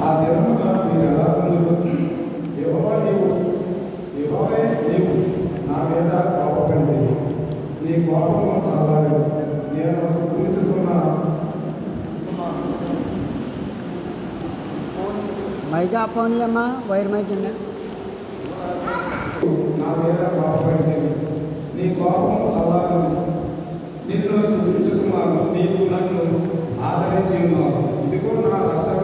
ఆ దినమున మీరు ఎలా పొందుకు యెహోవా నీవు యెహోవే నీవు నా మీద కోపపడింది నీ కోపము చల్లారు నేను స్థుతిస్తున్న మైక్ ఆపోని అమ్మా వైర్ మైక్ అండి నా మీద కోపపడింది నీ కోపము చల్లారు నిన్ను స్థుతిస్తున్నాను నీవు నన్ను ఆదరించి ఉన్నావు ఇదిగో నా రక్షణ.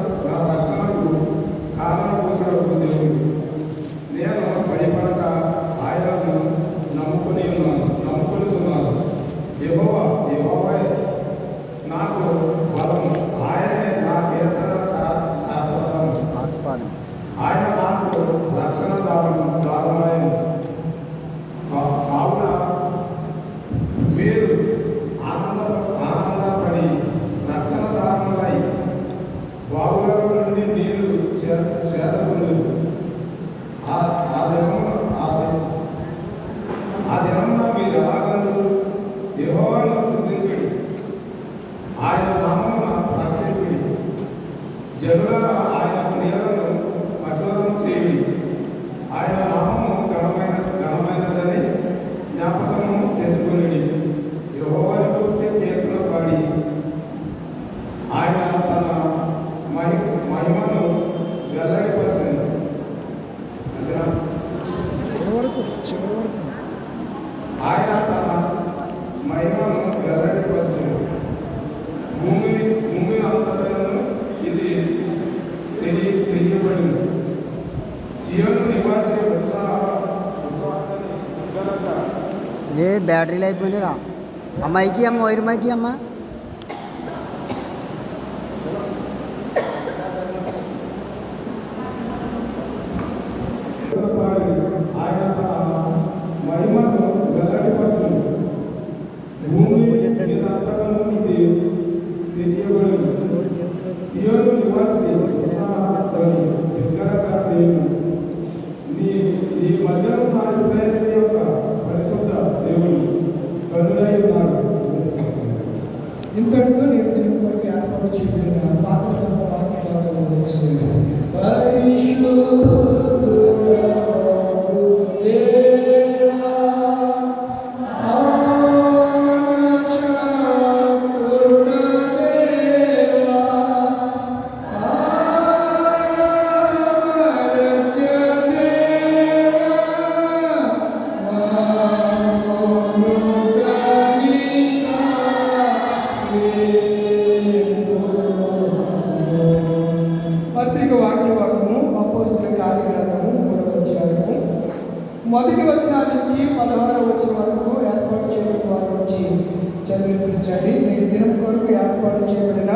ఆయన నాకు రక్షణ దారుణం దారుణమైన కావున మీరు ఆనంద ఆనందపడి రక్షణ దారుణమై బావుల నుండి నీళ్ళు చేత ఆ ఆ దినమున ఆ దినంలో దినమున మీరు ఎలాగందు యెహోవాను స్తుతించుడి ఆయన నామమున ప్రకటించుడి జనులారా ఆయన క్రియలను ప్రచురం చేయుడి ఆయన నామము ఘనమైన ఘనమైనదని జ్ఞాపకము తెచ్చుకుని యెహోవాను గురించి కీర్తన పాడి ఆయన తన మహి మహిమను వెల్లడిపరిచింది అంతేనా చివరి వరకు చివరి వరకు ఆయన తన మహిమను వెల్లడిపరిచింది భూమి భూమి అంతటను ఇది తెలియ తెలియబడింది. సియోను నివాసి ఉత్సాహ ఏ బ్యాటరీలు అయిపోయినాయిరా. ఆ మైకి అమ్మ వైర్ మైకి అమ్మ పాడి ఆయన తన మహిమను వెల్లడిపరచును భూమి మీద అంతటను ఇది తెలియబడింది సియోను నివాసి ఉత్సాహాన్ని దగ్గరగా చేయను నీ నీ మధ్యలో నా ఇస్రాయేలు యొక్క పరిశుద్ధ దేవుడు కనుడై ఉన్నాడు ఇంతటితో నేను దీని కొరకు ఏర్పాటు చేయబడిన పాత్ర వాక్యాలను ముగిస్తుంది వాక్య వాక్యము అపోస్తుల కార్యగ్రంథము మూడవ అధ్యాయము. మొదటి వచ్చిన నుంచి పదహారు వచ్చిన వరకు ఏర్పాటు చేయడం వారి నుంచి చదివించండి నేటి దినం కొరకు ఏర్పాటు చేయబడిన